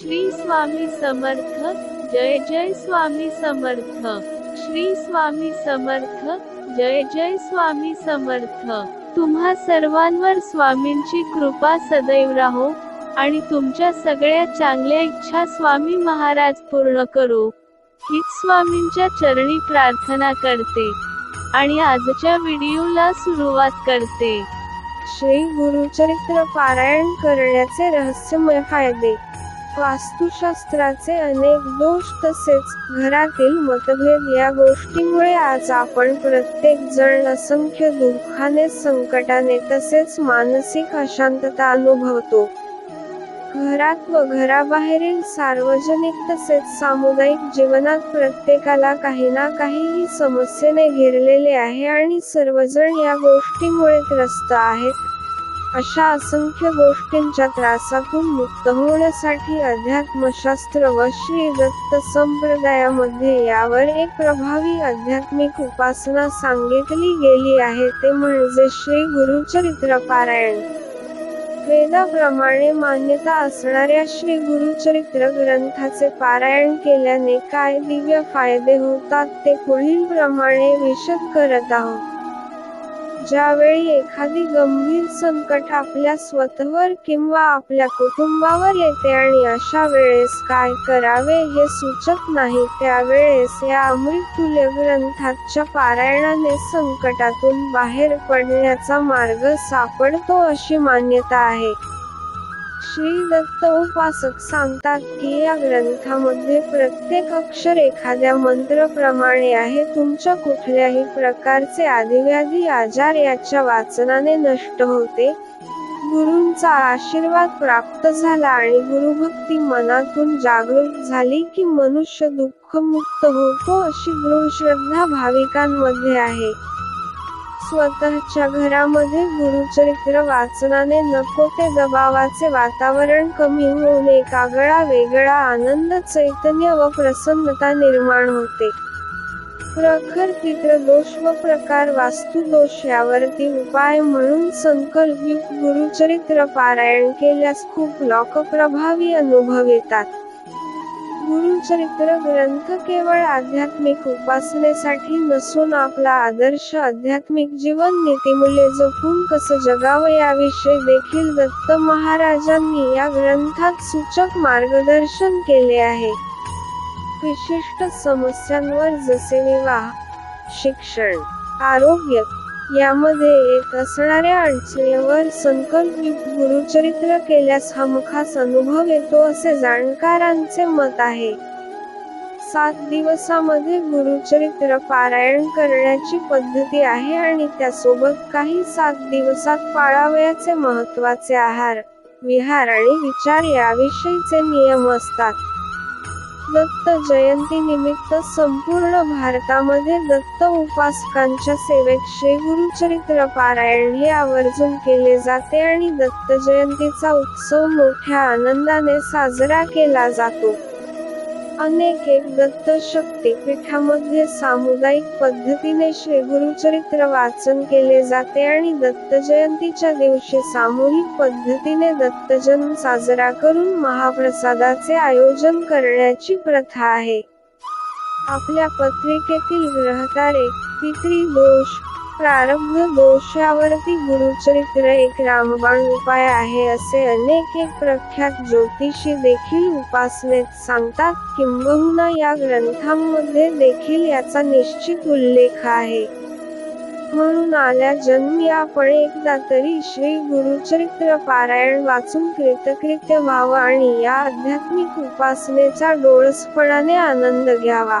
श्री स्वामी समर्थ जय जय स्वामी समर्थ. श्री स्वामी समर्थ जय जय स्वामी समर्थ. तुम्हा सर्वांवर स्वामींची कृपा सदैव राहो आणि तुमच्या सगळ्या चांगल्या इच्छा स्वामी महाराज पूर्ण करो. हीच स्वामींच्या चरणी प्रार्थना करते आणि आजच्या व्हिडिओला सुरुवात करते. श्री गुरुचरित्र पारायण करण्याचे रहस्यमय फायदे. वास्तुशास्त्राचे अनेक दोष तसेच घरातील मतभेद या गोष्टीमुळे आज आपण प्रत्येक जण असंख्य दुःखाने संकटाने तसेच मानसिक अशांतता अनुभवतो. घरात व घराबाहेरील सार्वजनिक तसेच सामुदायिक जीवनात प्रत्येकाला काही ना काही समस्येने घेरलेले आहे आणि सर्वजण या गोष्टीमुळे त्रस्त आहेत. अशा असंख्य गोष्टींच्या त्रासातून मुक्त होण्यासाठी अध्यात्मशास्त्र व श्री दत्त संप्रदायामध्ये यावर एक प्रभावी आध्यात्मिक उपासना सांगितली गेली आहे ते म्हणजे श्री गुरुचरित्र पारायण वेदाप्रमाणे मान्यता असणाऱ्या श्री गुरुचरित्र ग्रंथाचे पारायण केल्याने काय दिव्य फायदे होतात ते पुढील प्रमाणे विशद करत आहोत. ज्यावेळी एखादी गंभीर संकट आपल्या स्वतःवर किंवा आपल्या कुटुंबावर येते आणि अशा वेळेस काय करावे हे सुचत नाही त्यावेळेस या अमृतुल्य ग्रंथाच्या पारायणाने संकटातून बाहेर पडण्याचा मार्ग सापडतो अशी मान्यता आहे. श्री दत्त उपासक सांगतात की या ग्रंथामध्ये प्रत्येक अक्षर एखाद्या मंत्रप्रमाणे आहे. तुमच्या कुठल्याही प्रकारचे आदिव्याधी आजार याच्या वाचनाने नष्ट होते. गुरूंचा आशीर्वाद प्राप्त झाला आणि गुरुभक्ती मनातून जागृत झाली की मनुष्य दुःखमुक्त होतो अशी दृढ श्रद्धा भाविकांमध्ये आहे. स्वतःच्या घरामध्ये गुरुचरित्र वाचनाने नको ते दबावाचे वातावरण कमी होऊन एकागळा वेगळा आनंद चैतन्य व प्रसन्नता निर्माण होते. प्रखर पितृदोष व प्रकार वास्तुदोष यावरती उपाय म्हणून संकल्पयुक्त गुरुचरित्र पारायण केल्यास खूप लोकप्रभावी अनुभव येतात. गुरुचरित्र ग्रंथ केवळ आध्यात्मिक उपासनेसाठी नसून आपला आदर्श आध्यात्मिक जीवन नीतिमूल्य जपून कसं जगावं याविषयी देखील दत्त महाराजांनी या ग्रंथात सूचक मार्गदर्शन केले आहे. विशिष्ट समस्यांवर जसे विवाह शिक्षण आरोग्य यामध्ये येत असणाऱ्या अडचणीवर संकल्पित गुरुचरित्र केल्यास हमखास अनुभव येतो असे जाणकारांचे मत आहे. सात दिवसामध्ये गुरुचरित्र पारायण करण्याची पद्धती आहे आणि त्यासोबत काही सात दिवसात पाळावयाचे महत्त्वाचे आहार विहार आणि विचार याविषयीचे नियम असतात. दत्त जयंती निमित्त संपूर्ण भारतामध्ये दत्त उपासकांच्या सेवेत श्री गुरुचरित्र पारायण हे आवर्जून केले जाते आणि दत्त जयंतीचा उत्सव मोठ्या आनंदाने साजरा केला जातो. अनेक एक दत्त शक्तीपीठामध्ये सामुदायिक पद्धतीने श्री गुरुचरित्र वाचन केले जाते आणि दत्त जयंतीच्या दिवशी सामूहिक पद्धतीने दत्तजन्म साजरा करून महाप्रसादाचे आयोजन करण्याची प्रथा आहे. आपल्या पत्रिकेतील ग्रहतारे पितृदोष प्रारब्ध दोषावरती गुरुचरित्र एक रामबाण उपाय आहे असे अनेक एक प्रख्यात ज्योतिषी देखील उपासनेत सांगतात. किंबहुना या ग्रंथांमध्ये देखील याचा निश्चित उल्लेख आहे. म्हणून आल्या जन्मी आपण एकदा तरी श्री गुरुचरित्र पारायण वाचून कृतकृत्य व्हावं आणि या आध्यात्मिक उपासनेचा डोळसपणाने आनंद घ्यावा.